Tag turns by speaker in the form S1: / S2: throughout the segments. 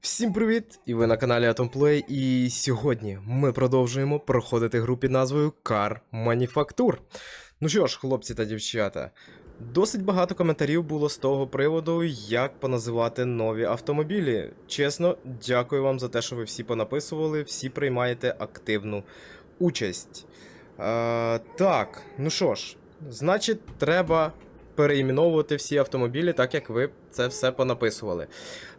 S1: Всім привіт! І ви на каналі Atomplay, і сьогодні ми продовжуємо проходити гру під назвою Car Manufacture. Ну що ж, хлопці та дівчата, досить багато коментарів було з того приводу, як поназивати нові автомобілі. Чесно, дякую вам за те, що ви всі понаписували, всі приймаєте активну участь. Е, так, ну що ж, значить, треба переіменовувати всі автомобілі, так як ви це все понаписували.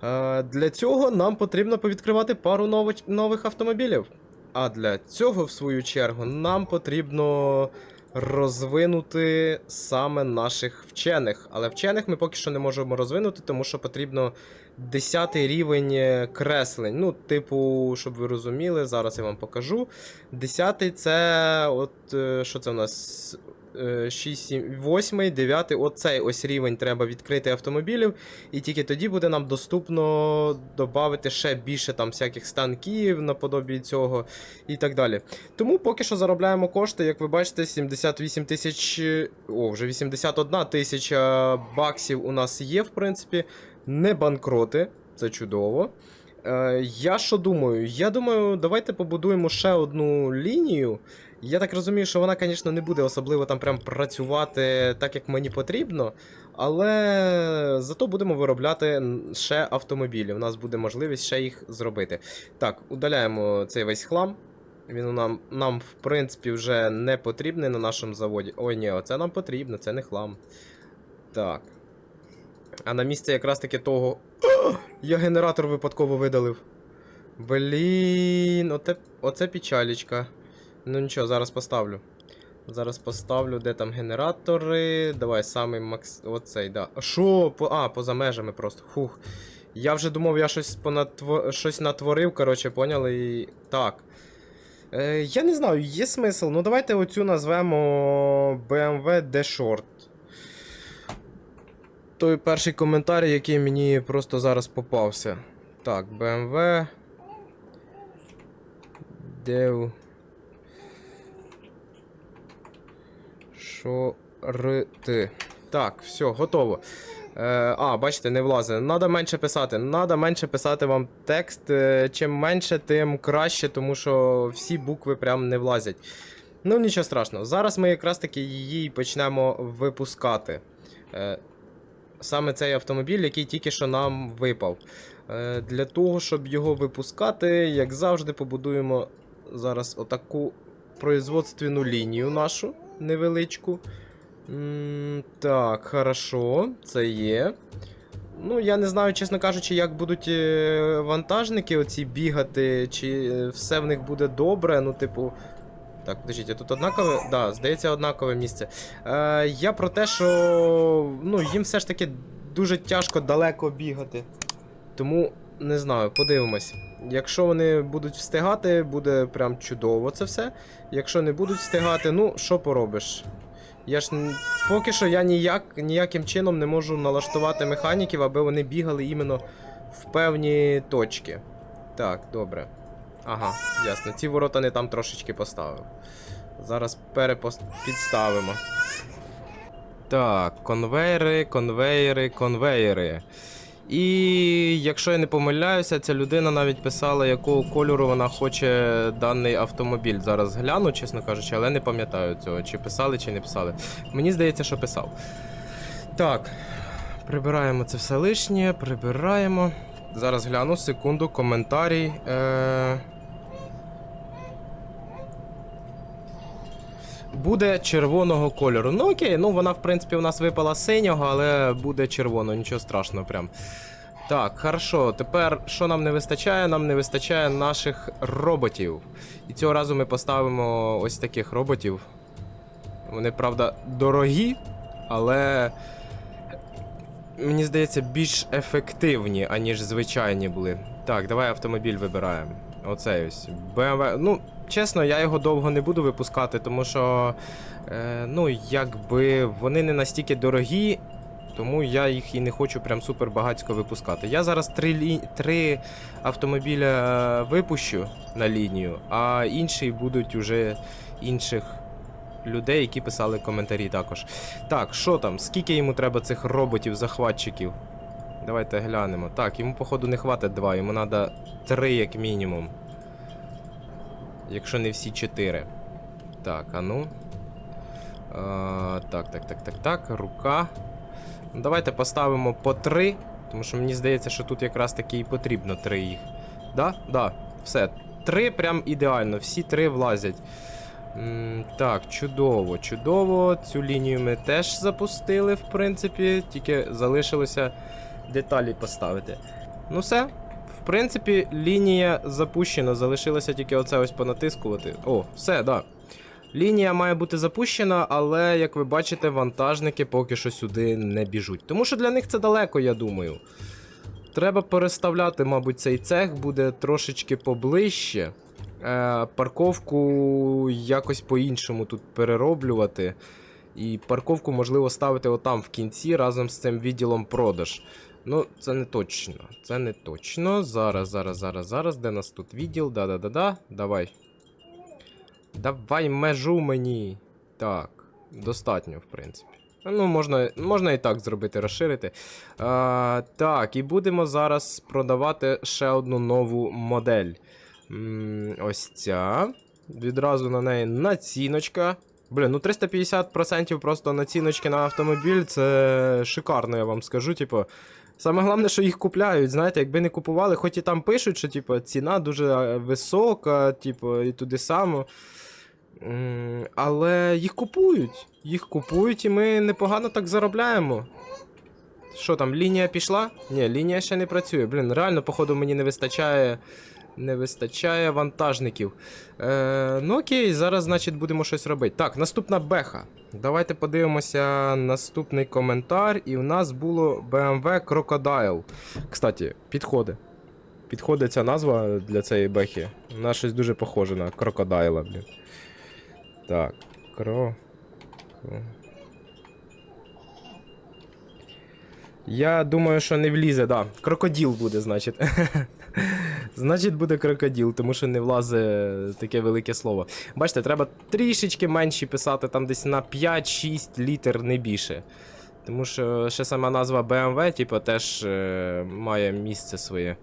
S1: Е, Для цього нам потрібно повідкривати пару нових, автомобілів. А для цього, в свою чергу, нам потрібно розвинути саме наших вчених. Але вчених ми поки що не можемо розвинути, тому що потрібно 10 рівень е, креслень. Ну, типу, щоб ви розуміли, зараз я вам покажу. 10 це от е, що це в нас? 6, 7, 8, 9, оцей ось рівень треба відкрити автомобілів, і тільки тоді буде нам доступно додати ще більше там всяких станків наподобі цього і так далі. Тому поки що заробляємо кошти, як ви бачите, 78 тисяч, о, вже 81 тисяча баксів у нас є, в принципі, не банкроти, це чудово. Е, я що думаю? Я думаю, давайте побудуємо ще одну лінію. Я так розумію, що вона, звісно, не буде особливо там прям працювати так, як мені потрібно, але зато будемо виробляти ще автомобілі. У нас буде можливість ще їх зробити. Так, удаляємо цей весь хлам. Він нам, нам, в принципі, вже не потрібний на нашому заводі. Ой, ні, оце нам потрібно, це не хлам. Так. А на місце якраз таки того. Я генератор випадково видалив. Блін, оце, оце печалічка. Ну нічого, зараз поставлю. Зараз поставлю, де там генератори. Давай самий макс. Оцей, да. Що? По... А, поза межами просто. Фух. Я вже думав, я щось понатво... щось натворив, коротше, поняли і. Так. Е, я не знаю, є смисл. Ну давайте оцю назвемо BMW D-Short. Той перший коментар, який мені просто зараз попався. Так, BMW. Дев. Шорти. Так, все, готово. Е, а, бачите, не влазить. Надо менше писати. Надо менше писати вам текст. Е, чим менше, тим краще, тому що всі букви прям не влазять. Ну, нічого страшного. Зараз ми якраз таки її почнемо випускати. Е, саме цей автомобіль, який тільки що нам випав. Е, для того, щоб його випускати, як завжди, побудуємо зараз отаку производственну лінію нашу невеличку. Так, хорошо, це є. Ну, я не знаю, чесно кажучи, як будуть е, вантажники оці бігати, чи е, все в них буде добре. Ну, типу. Так, подождіть, тут однакове. Да, здається, однакове місце. Е, я про те, що ну, їм все ж таки дуже тяжко далеко бігати. Тому не знаю, подивимось. Якщо вони будуть встигати, буде прям чудово це все. Якщо не будуть встигати, ну що поробиш? Я ж поки що я ніяк, ніяким чином не можу налаштувати механіків, аби вони бігали іменно в певні точки. Так, добре. Ага, ясно. Ці ворота не там трошечки поставив. Зараз перепідставимо. Так, конвейери, конвейери, конвейери. І якщо я не помиляюся, ця людина навіть писала, якого кольору вона хоче даний автомобіль. Зараз гляну, чесно кажучи, але не пам'ятаю цього, чи писали, чи не писали. Мені здається, що писав. Так, прибираємо це все лишнє, прибираємо. Зараз гляну, секунду, коментарій. Е... Буде червоного кольору. Ну окей, ну вона, в принципі, у нас випала синього, але буде червоно, нічого страшного прям. Так, хорошо. Тепер що нам не вистачає? Нам не вистачає наших роботів. І цього разу ми поставимо ось таких роботів. Вони, правда, дорогі, але. Мені здається, більш ефективні, аніж звичайні були. Так, давай автомобіль вибираємо. Оцей ось. BMW. Ну, чесно, я його довго не буду випускати, тому що. Е, ну, якби вони не настільки дорогі, тому я їх і не хочу прям супер багатько випускати. Я зараз три, лі... три автомобіля випущу на лінію, а інші будуть уже інших людей, які писали коментарі також. Так, що там? Скільки йому треба цих роботів-захватчиків? Давайте глянемо. Так, йому, походу, не хватить два, йому треба три, як мінімум. Якщо не всі чотири. Так, а ну. А, так, так, так, так, так. Рука. Ну, Давайте поставимо по три. Тому що мені здається, що тут якраз таки і потрібно три їх. Да? Да. Все. Три прям ідеально. Всі три влазять. М, Так, чудово, чудово. Цю лінію ми теж запустили, в принципі, тільки залишилося деталі поставити. Ну все. В принципі, лінія запущена, залишилося тільки оце ось понатискувати. О, все, да. Лінія має бути запущена, але, як ви бачите, вантажники поки що сюди не біжуть. Тому що для них це далеко, я думаю. Треба переставляти, мабуть, цей цех буде трошечки поближче. Е, парковку якось по-іншому тут перероблювати. І парковку можливо ставити отам в кінці разом з цим відділом продаж. Ну, це не точно. Це не точно. Зараз, зараз, зараз, зараз. Де нас тут відділ? Да-да-да-да. Давай. Давай межу мені. Так, достатньо, в принципі. Ну, можна, можна і так зробити, розширити. А, так, і будемо зараз продавати ще одну нову модель. М, ось ця. Відразу на неї націночка. Блін, ну 350% просто націночки на автомобіль це шикарно, я вам скажу. Типу, саме головне, що їх купляють. Знаєте, якби не купували, хоч і там пишуть, що типу, ціна дуже е, висока, типу, і туди само. Але їх купують. Їх купують, і ми непогано так заробляємо. Що там, лінія пішла? Ні, лінія ще не працює. Блін, реально, походу, мені не вистачає. Не вистачає вантажників. Е, ну окей, зараз, значить, будемо щось робити. Так, наступна беха. Давайте подивимося наступний коментар. І в нас було BMW Crocodile. Кстати, підходить. Підходить ця назва для цієї бехи. Вона щось дуже похоже на крокодайла, блін. Так, кро- Я думаю, що не влізе, да. Крокоділ буде, значить. значить, буде крокоділ, тому що не влазе таке велике слово. Бачите, треба трішечки менші писати, там десь на 5-6 літер не більше. Тому що ще сама назва BMW, типу, теж е, має місце своє.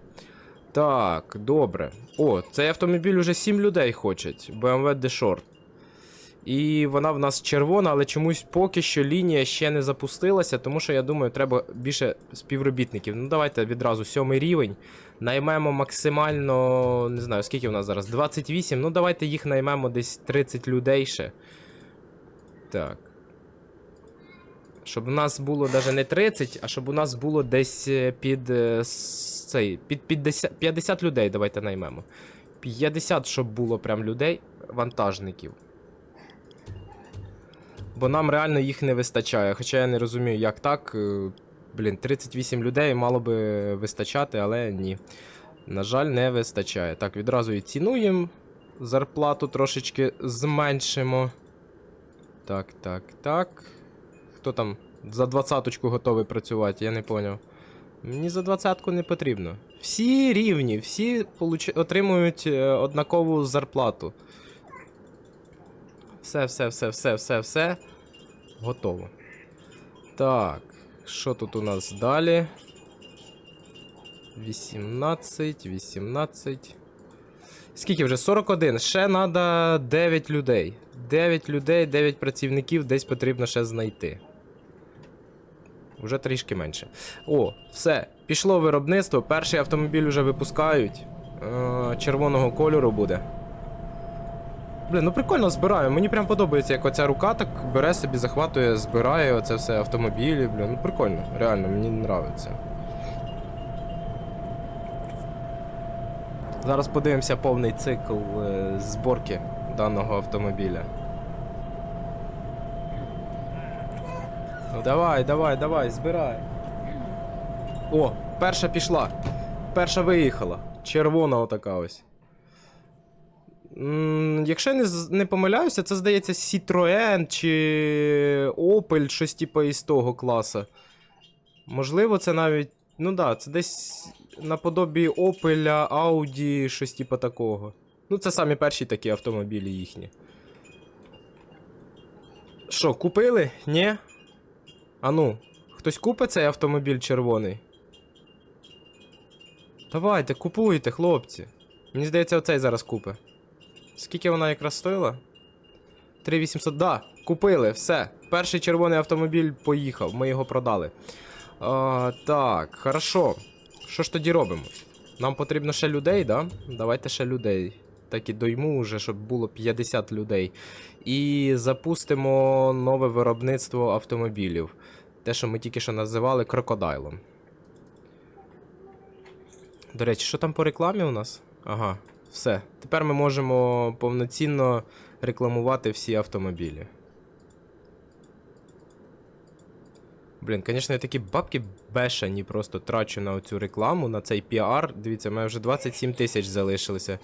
S1: Так, добре. О, цей автомобіль уже 7 людей хочуть. BMW D-Short. І вона в нас червона, але чомусь поки що лінія ще не запустилася, тому що я думаю, треба більше співробітників. Ну, давайте відразу сьомий рівень. Наймемо максимально, не знаю, скільки у нас зараз? 28. Ну, давайте їх наймемо десь 30 людей ще. Так. Щоб у нас було навіть не 30, а щоб у нас було десь е, під е, цей, під 50, 50 людей давайте наймемо. 50, щоб було прям людей, вантажників. Бо нам реально їх не вистачає. Хоча я не розумію, як так. Блін, 38 людей мало би вистачати, але ні. На жаль, не вистачає. Так, відразу і цінуємо. Зарплату трошечки зменшимо. Так, так, так. Хто там за двадцяточку готовий працювати, я не поняв. Мені за двадцятку не потрібно. Всі рівні, всі получ... отримують е, однакову зарплату. Все, все, все, все, все, все. Готово. Так, що тут у нас далі? 18, 18. Скільки вже? 41. Ще треба 9 людей. 9 людей, 9 працівників десь потрібно ще знайти. Уже трішки менше. О, все. Пішло виробництво. Перший автомобіль вже випускають. Е, червоного кольору буде. Блін, ну прикольно збираю. Мені прям подобається, як оця рука так бере собі, захватує, збирає оце все автомобілі. Блін, ну прикольно, реально, мені нравиться. Зараз подивимося повний цикл е, зборки даного автомобіля. Ну давай, давай, давай, збирай. О, перша пішла. Перша виїхала. Червона отака ось. Якщо я не, не помиляюся, це здається Citroen чи Opel, щось типу із того класу. Можливо, це навіть. Ну да, це десь наподобі Opel, Audi, щось типу такого. Ну, це самі перші такі автомобілі їхні. Що, купили? Ні? А ну, хтось купить цей автомобіль червоний? Давайте, купуйте, хлопці. Мені здається, оцей зараз купи. Скільки вона якраз стоїла? 3800. Да, купили, все. Перший червоний автомобіль поїхав, ми його продали. А, так, хорошо. Що ж тоді робимо? Нам потрібно ще людей, да? Давайте ще людей. Так і дойму вже, щоб було 50 людей. І запустимо нове виробництво автомобілів. Те, що ми тільки що називали крокодайлом. До речі, що там по рекламі у нас? Ага, все. Тепер ми можемо повноцінно рекламувати всі автомобілі. Блін, звісно, я такі бабки бешені просто трачу на цю рекламу, на цей піар. Дивіться, мене вже 27 тисяч залишилося.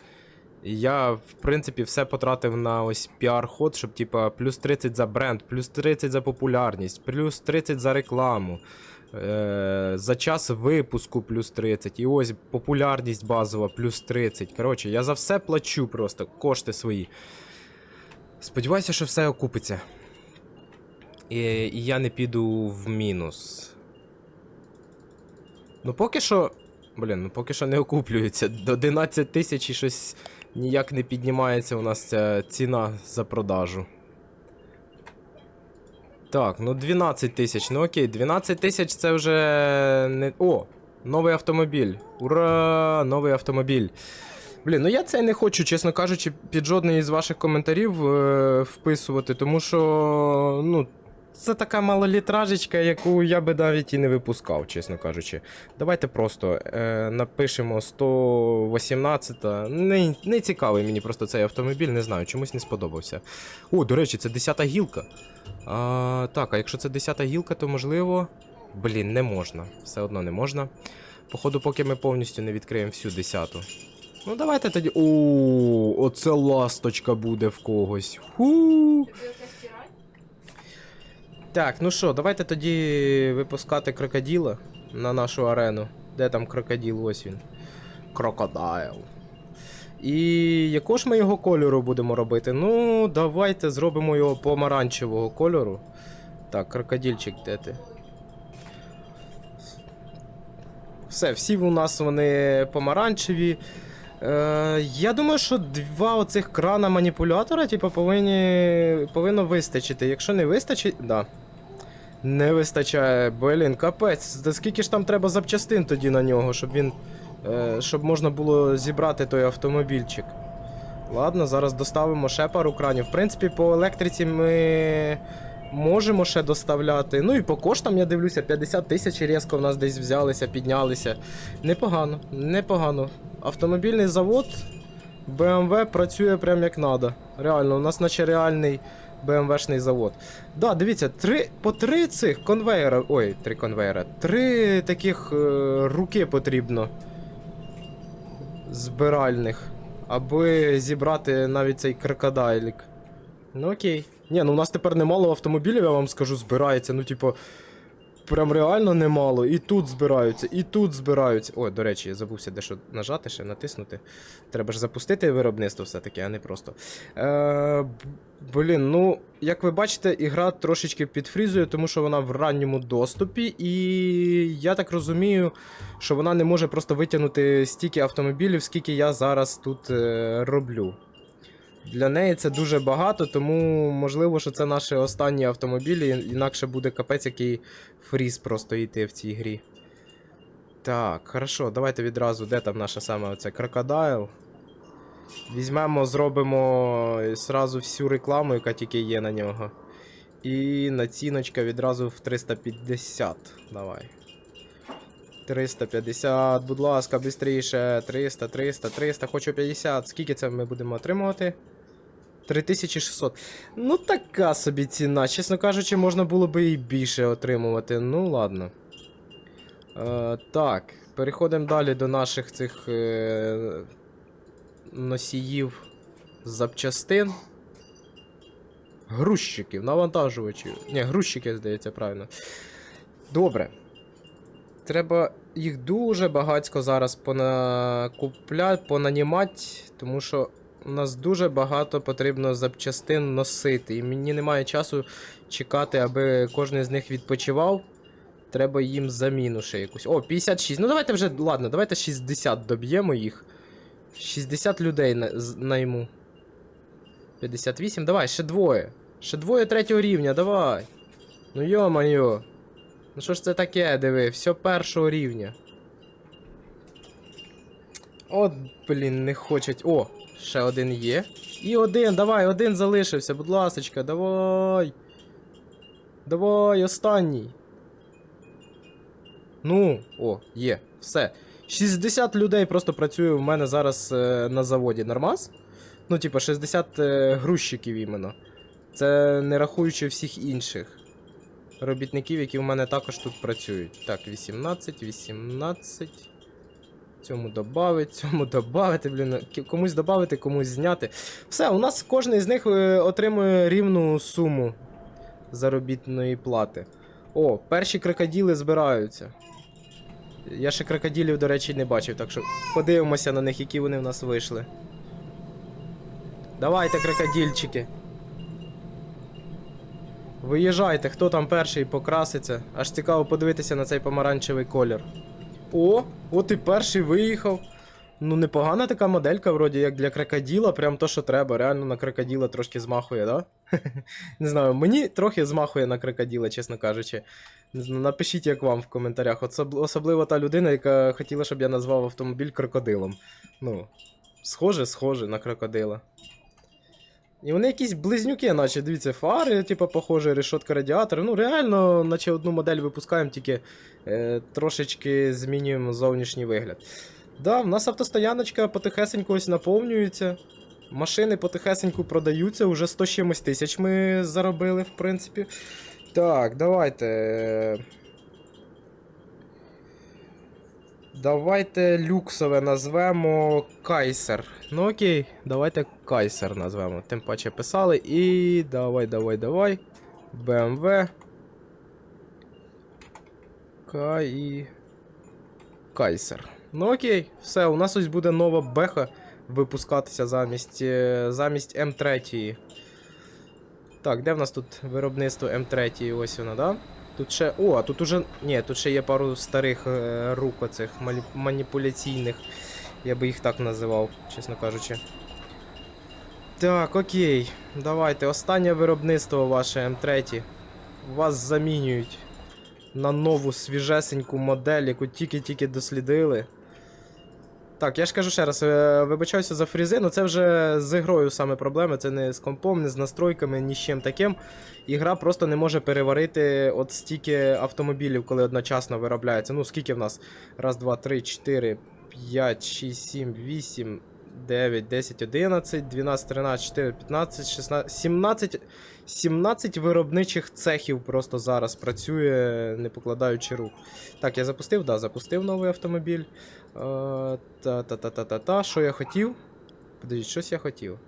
S1: І я, в принципі, все потратив на ось піар-ход, щоб, типа, плюс 30 за бренд, плюс 30 за популярність, плюс 30 за рекламу. Е, за час випуску плюс 30. І ось популярність базова плюс 30. Коротше, я за все плачу просто, кошти свої. Сподіваюся, що все окупиться. І, і я не піду в мінус. Ну поки що. Блін, ну поки що не окуплюється. До 11 тисяч і щось ніяк не піднімається у нас ця ціна за продажу. Так, ну 12 тисяч. Ну окей, 12 тисяч це вже не. О! Новий автомобіль. Ура! Новий автомобіль. Блін, ну я це не хочу, чесно кажучи, під жодний із ваших коментарів е, вписувати, тому що. Ну. Це така малолітражечка, яку я би навіть і не випускав, чесно кажучи. Давайте просто е, напишемо 118. Не, не цікавий мені просто цей автомобіль, не знаю, чомусь не сподобався. О, до речі, це 10-та гілка. А, так, а якщо це 10-та гілка, то можливо. Блін, не можна. Все одно не можна. Походу, поки ми повністю не відкриємо всю 10-ту. Ну, давайте тоді. О, оце ласточка буде в когось. Ху. Так, ну що, давайте тоді випускати крокоділа на нашу арену. Де там крокодил? Ось він. Крокодайл. І якого ж ми його кольору будемо робити? Ну, давайте зробимо його помаранчевого кольору. Так, крокодильчик, де ти? Все, всі у нас вони помаранчеві. Е, я думаю, що два оцих крана маніпулятора, типу, повинні, повинно вистачити. Якщо не вистачить. Да. Не вистачає, блін, капець. Да скільки ж там треба запчастин тоді на нього, щоб він. Е, щоб можна було зібрати той автомобільчик. Ладно, зараз доставимо ще пару кранів. В принципі, по електриці ми можемо ще доставляти. Ну і по коштам я дивлюся, 50 тисяч різко в нас десь взялися, піднялися. Непогано, непогано. Автомобільний завод BMW працює прям як надо. Реально, у нас наче реальний BMW-шний завод. Да, дивіться, три, по три цих конвейера. Ой, три конвейера. Три таких е, руки потрібно. Збиральних. Аби зібрати навіть цей крокодайлік. Ну окей. Ні, ну у нас тепер немало автомобілів, я вам скажу, збирається. Ну, типу, прям реально немало. І тут збираються, і тут збираються. Ой, до речі, я забувся дещо нажати, ще натиснути. Треба ж запустити виробництво все-таки, а не просто. Е, блін, ну, як ви бачите, ігра трошечки підфрізує, тому що вона в ранньому доступі, і я так розумію, що вона не може просто витягнути стільки автомобілів, скільки я зараз тут е, роблю. Для неї це дуже багато, тому можливо, що це наші останні автомобілі, інакше буде капець, який фріз просто йти в цій грі. Так, хорошо, давайте відразу, де там наша саме оця крокодайл. Візьмемо, зробимо зразу всю рекламу, яка тільки є на нього. І націночка відразу в 350. Давай. 350, будь ласка, швидше. 300, 300, 300, хочу 50. Скільки це ми будемо отримувати? 3600. Ну, така собі ціна. Чесно кажучи, можна було би і більше отримувати. Ну, ладно. Е, так, переходимо далі до наших цих е, носіїв запчастин. Грузчиків, навантажувачів. Ні, грузчики, здається, правильно. Добре. Треба їх дуже багатько зараз понакупляти, понанімати, тому що у нас дуже багато потрібно запчастин носити. І мені немає часу чекати, аби кожен з них відпочивав. Треба їм заміну ще якусь. О, 56. Ну давайте вже, ладно, давайте 60 доб'ємо їх. 60 людей найму. 58, давай, ще двоє. Ще двоє третього рівня, давай. Ну йо-моє. Ну що ж це таке, диви, все першого рівня. От, блін, не хочуть. О, ще один є. І один, давай, один залишився, будь ласочка, давай. Давай, останній. Ну, о, є, все. 60 людей просто працює в мене зараз е, на заводі. Нормас? Ну, типа, 60 е, грузчиків іменно. Це не рахуючи всіх інших робітників, які в мене також тут працюють. Так, 18, 18. Цьому добавити, цьому добавити, блін. Комусь добавити, комусь зняти. Все, у нас кожен з них е, отримує рівну суму заробітної плати. О, перші крокоділи збираються. Я ще крокодилів, до речі, не бачив, так що подивимося на них, які вони в нас вийшли. Давайте, крокодильчики. Виїжджайте, хто там перший покраситься. Аж цікаво подивитися на цей помаранчевий колір. О, от і перший виїхав. Ну, непогана така моделька, вроді, як для крокоділа, прям то, що треба. Реально на крокоділа трошки змахує, да? Не знаю, мені трохи змахує на крокоділа, чесно кажучи. Напишіть, як вам в коментарях. Особ- Особливо та людина, яка хотіла, щоб я назвав автомобіль крокодилом. Ну, схоже, схоже на крокодила. І вони якісь близнюки, наче, дивіться, фари, типу, похоже, решотка радіатора. Ну, реально, наче одну модель випускаємо, тільки е, трошечки змінюємо зовнішній вигляд. Да, в нас автостояночка потихесенько ось наповнюється. Машини потихесеньку продаються, уже 100 чимось тисяч ми заробили, в принципі. Так, давайте. Давайте люксове назвемо Кайсер. Ну окей, давайте Кайсер назвемо. Тим паче писали. І давай, давай, давай. BMW. Кай. Кайсер. Ну окей, все, у нас ось буде нова беха випускатися замість, е, замість М3. Так, де в нас тут виробництво М3? Ось воно, да? Тут ще. О, а тут уже. Ні, тут ще є пару старих е, рук оцих маніпуляційних. Я би їх так називав, чесно кажучи. Так, окей. Давайте. Останнє виробництво ваше М3. Вас замінюють на нову свіжесеньку модель, яку тільки-тільки дослідили. Так, я ж кажу ще раз, е, вибачаюся за фрізи, але це вже з ігрою саме проблеми. Це не з компом, не з настройками, ні з чим таким. Ігра просто не може переварити от стільки автомобілів, коли одночасно виробляється. Ну, скільки в нас? Раз, два, три, чотири, п'ять, шість, сім, вісім, 9, 10, 11, 12, 13, 14, 15, 16, 17, 17 виробничих цехів просто зараз працює, не покладаючи рук. Так, я запустив, да, запустив новий автомобіль. Е, Та-та-та-та-та-та. Що я хотів? Подивіть, щось я хотів.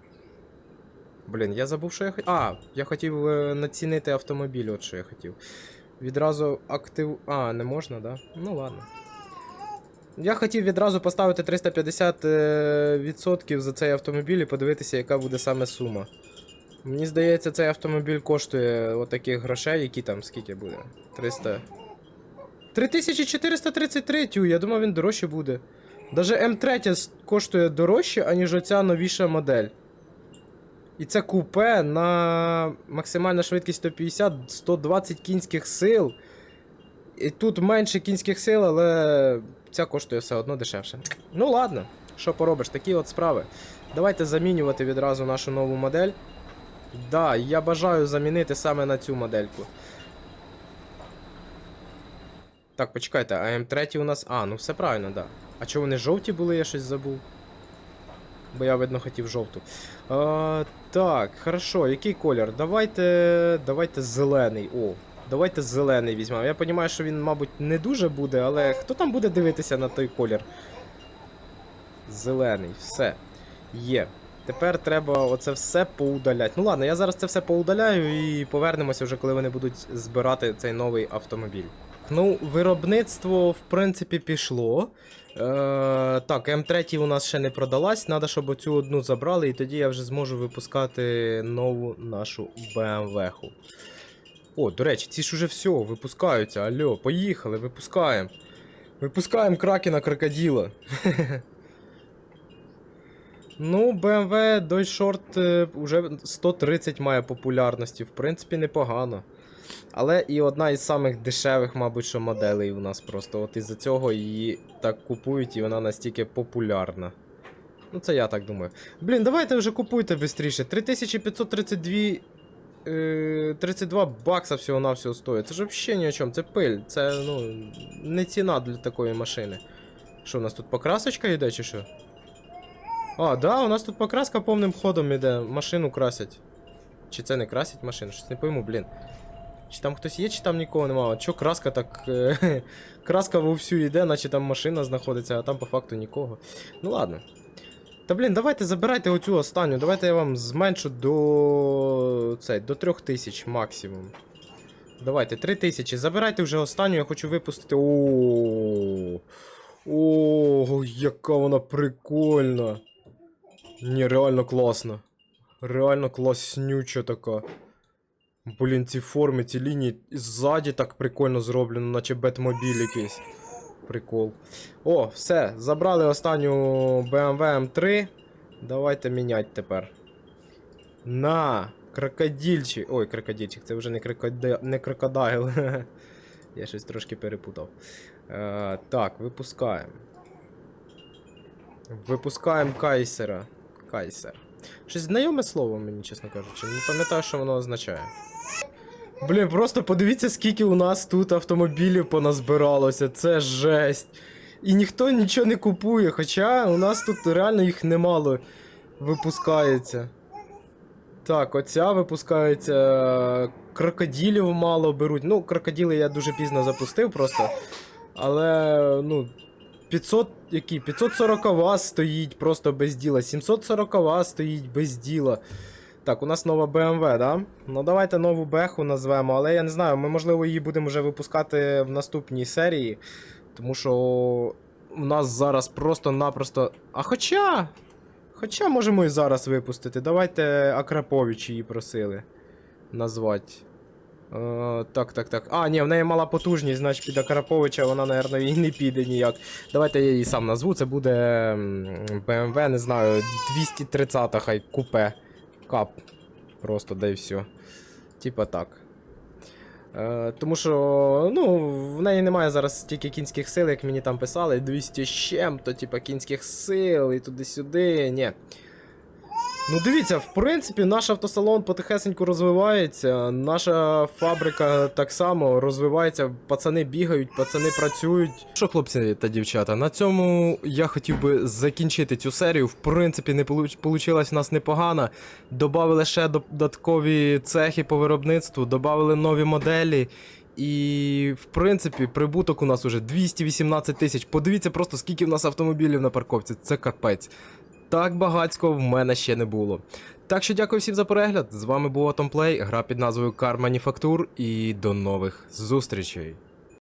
S1: Блін, я забув, що я хотів. А, я хотів е, націнити автомобіль, от що я хотів. Відразу актив. А, не можна, да? Ну ладно. Я хотів відразу поставити 350% е, за цей автомобіль і подивитися, яка буде саме сума. Мені здається, цей автомобіль коштує отаких грошей, які там скільки буде? 300. 3433, тю, я думав, він дорожче буде. Даже М3 коштує дорожче, аніж оця новіша модель. І це купе на максимальна швидкість 150, 120 кінських сил. І тут менше кінських сил, але ця коштує все одно дешевше. Ну ладно, що поробиш, такі от справи. Давайте замінювати відразу нашу нову модель. Да, я бажаю замінити саме на цю модельку. Так, почекайте, а М3 у нас. А, ну все правильно, да. А чого вони жовті були, я щось забув. Бо я, видно, хотів жовту. А, так, хорошо, який колір? Давайте. Давайте зелений. О, давайте зелений візьмемо. Я розумію, що він, мабуть, не дуже буде, але хто там буде дивитися на той колір? Зелений, все. Є. Тепер треба оце все поудаляти. Ну ладно, я зараз це все поудаляю і повернемося вже, коли вони будуть збирати цей новий автомобіль. Ну, виробництво, в принципі, пішло. Е, так, М3 у нас ще не продалась. Треба, щоб оцю одну забрали, і тоді я вже зможу випускати нову нашу BMW-ху. О, до речі, ці ж уже все, випускаються. Алло, поїхали, випускаємо. Випускаємо кракена крокодила. Ну, BMW Short е, уже 130 має популярності, в принципі, непогано. Але і одна із самих дешевих, мабуть, що моделей у нас просто. От із-за цього її так купують і вона настільки популярна. Ну, це я так думаю. Блін, давайте вже купуйте швидше. 3532. Е, 32 бакса всього-навсього стоїть. Це ж взагалі ні о чому, це пиль. Це, ну, не ціна для такої машини. Що, у нас тут покрасочка йде, чи що? А, да, у нас тут покраска повним ходом іде. Машину красять. Чи це не красять машину? Щось не пойму, блін. Чи там хтось є, чи там нікого немає. Чо краска так. е, краска вовсю йде, наче там машина знаходиться, а там по факту нікого. Ну ладно. Та блін, давайте забирайте оцю останню. Давайте я вам зменшу до. цей, до 3000 максимум. Давайте, 3000. Забирайте вже останню, я хочу випустити. О, О, яка вона прикольна. Ні, реально класно. Реально класнюча така. Блін, ці форми, ці лінії ззаді так прикольно зроблено, наче Бетмобіль якийсь. Прикол. О, все, забрали останню BMW M3. Давайте міняти тепер. На! Крокодильчик. Ой, крокодильчик, це вже не, крокоди... не крокодайл. Я щось трошки перепутав. Е, так, випускаємо. Випускаємо кайсера. Кайсер. Щось знайоме слово мені, чесно кажучи. Не пам'ятаю, що воно означає. Блін, просто подивіться, скільки у нас тут автомобілів поназбиралося. Це жесть. І ніхто нічого не купує, хоча у нас тут реально їх немало випускається. Так, оця випускається. Крокодилів мало беруть. Ну, крокодили я дуже пізно запустив просто. Але, ну. 500, які? 540 вас стоїть просто без діла. 740 вас стоїть без діла. Так, у нас нова BMW, да? Ну давайте нову беху назвемо, але я не знаю, ми, можливо, її будемо вже випускати в наступній серії. Тому що у нас зараз просто-напросто. А хоча. Хоча можемо і зараз випустити. Давайте Акрапович її просили назвати. Е, так, так, так. А, ні, в неї мала потужність, значить під Акраповича вона, напевно, і не піде ніяк. Давайте я її сам назву. Це буде BMW, не знаю, 230 хай купе. Кап. Просто да і все. Типа так. Е, тому що, ну, в неї немає зараз стільки кінських сил, як мені там писали. 200 з чим-то, типа кінських сил і туди-сюди. Ні. Ну, дивіться, в принципі, наш автосалон потихесеньку розвивається. Наша фабрика так само розвивається. Пацани бігають, пацани працюють. Що, хлопці та дівчата, на цьому я хотів би закінчити цю серію. В принципі, не вийшло в нас непогано. Добавили ще додаткові цехи по виробництву, додавали нові моделі. І, в принципі, прибуток у нас уже 218 тисяч. Подивіться просто, скільки в нас автомобілів на парковці. Це капець. Так багацько в мене ще не було. Так що дякую всім за перегляд. З вами був Атомплей, гра під назвою Car Manufacture і до нових зустрічей.